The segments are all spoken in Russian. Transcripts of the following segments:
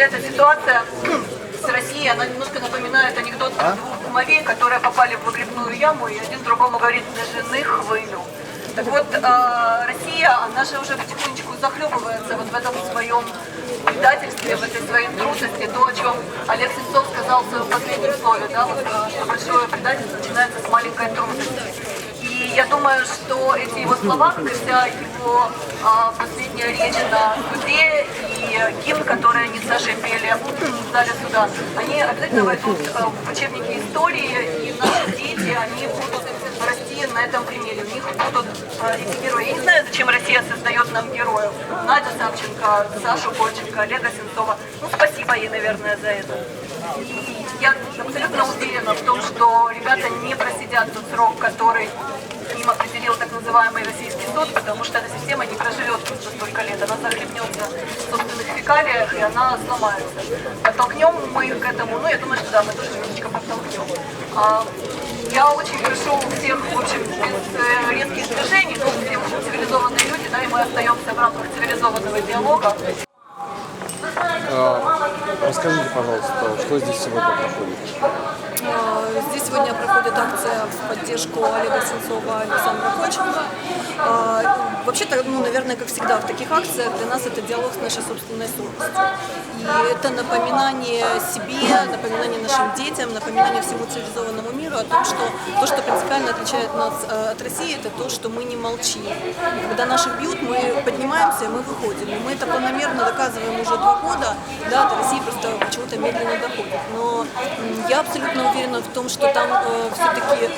вся эта ситуация с Россией, она немножко напоминает анекдот про двух кумовей, которые попали в выгребную яму, и один другому говорит, на жены хвылю. Так вот, э, Россия, она же уже потихонечку захлебывается вот в этом своем предательстве, в этой своей трусости, то, о чем Олег Сенцов сказал в своем последнем слове, да, вот, э, что большое предательство начинается с маленькой трусости. Я думаю, что эти его слова, вся его а, последняя речь на суде и гимн, который они Сашей пели в зале суда, они обязательно войдут а, в учебники истории, и наши дети, они будут расти на этом примере. У них будут а, эти герои. Я не знаю, зачем Россия создает нам героев. Надя Савченко, Сашу Кольченко, Олега Сенцова. Ну, спасибо ей, наверное, за это. И я абсолютно уверена в том, что ребята не просидят тот срок, который им определил так называемый российский суд, потому что эта система не проживет просто столько лет. Она захлебнется в собственных фекалиях, и она сломается. Подтолкнем мы их к этому, ну, я думаю, что да, мы тоже немножечко подтолкнем. А, я очень прошу всех, в общем, без э, резких движений, ну, все мы цивилизованные люди, да, и мы остаемся в рамках цивилизованного диалога. А, Расскажите, пожалуйста, что здесь сегодня проходит? Здесь сегодня проходит акция в поддержку Олега Сенцова и Александра Кольченко. Э, Вообще-то, ну, наверное, как всегда в таких акциях, для нас это диалог с нашей собственной совестью. И это напоминание себе, напоминание нашим детям, напоминание всему цивилизованному миру о том, что то, что принципиально отличает нас э, от России, это то, что мы не молчим. Когда наших бьют, мы поднимаемся и мы выходим. И мы это планомерно доказываем уже два года, да, до России просто почему-то медленно доходит. Но я абсолютно уверена в том, что там э, все-таки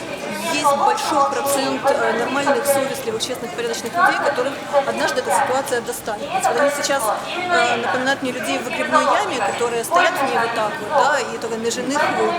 есть большой процент э, нормальных, совестливых, честных, порядочных людей, которых однажды эта ситуация достанет. Вот они сейчас э, напоминают мне людей в выгребной яме, которые стоят в ней вот так вот, да, и только межины хвыль.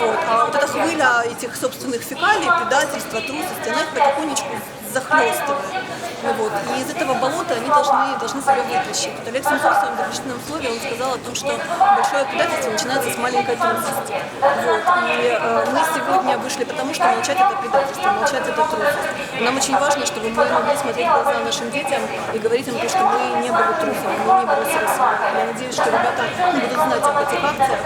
Вот. А вот эта хвыля этих собственных фекалий, предательства, трусости, она их потихонечку захлестывает. Ну Вот. И из этого болота они должны, должны себя вытащить. Вот Олег Сенцов в своем заключительном слове он сказал о том, что большое предательство начинается с маленькой трусости. Вот. И э, мы сегодня вышли потому, что молчать это предательство, молчать это трусость. Нам очень важно, чтобы мы могли смотреть в глаза нашим детям и говорить им, то, что мы не были трусами, мы не бросили свое. Я надеюсь, что ребята будут знать об этих акциях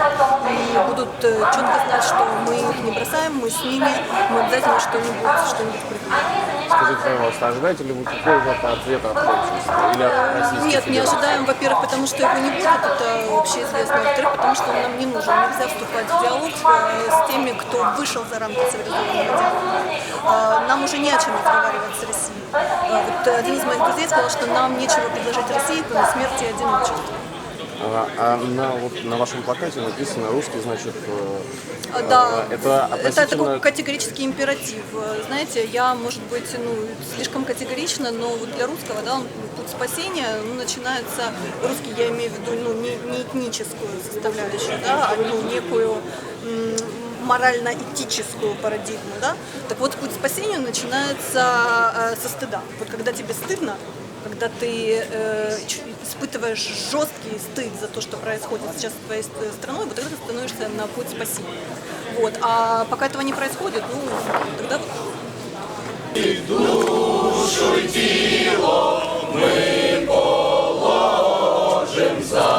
и будут э, четко знать, что мы их не бросаем, мы с ними, мы обязательно что-нибудь что придумаем. Скажите, пожалуйста, ожидаете ли вы какого-то ответа от Кольченко или от Российской Нет, не Федерации? ожидаем, во-первых, потому что его не будет, это общеизвестно, во-вторых, потому что он нам не нужен. Нельзя вступать в диалог э, с теми, кто вышел за рамки цивилизованного диалога. Э, Нам уже не о чем разговаривать с Россией. Э, Вот один из моих друзей сказал, что нам нечего предложить России, кроме смерти и одиночества. А, а на, вот, на вашем плакате написано русский, значит, э, А, Да, э, это это относительно... такой категорический императив. Э, Знаете, я, может быть, ну, слишком категорично, но вот для русского, да, он, путь спасения ну, начинается, русский я имею в виду, ну, не, не этническую составляющую, да, а ну, некую морально-этическую парадигму, да. Так вот, путь спасения начинается со стыда. Вот когда тебе стыдно, когда ты э, испытываешь жесткий стыд за то, что происходит сейчас с твоей страной, вот тогда ты становишься на путь спасения. Вот. А пока этого не происходит, ну, тогда. И душу и тело мы положим за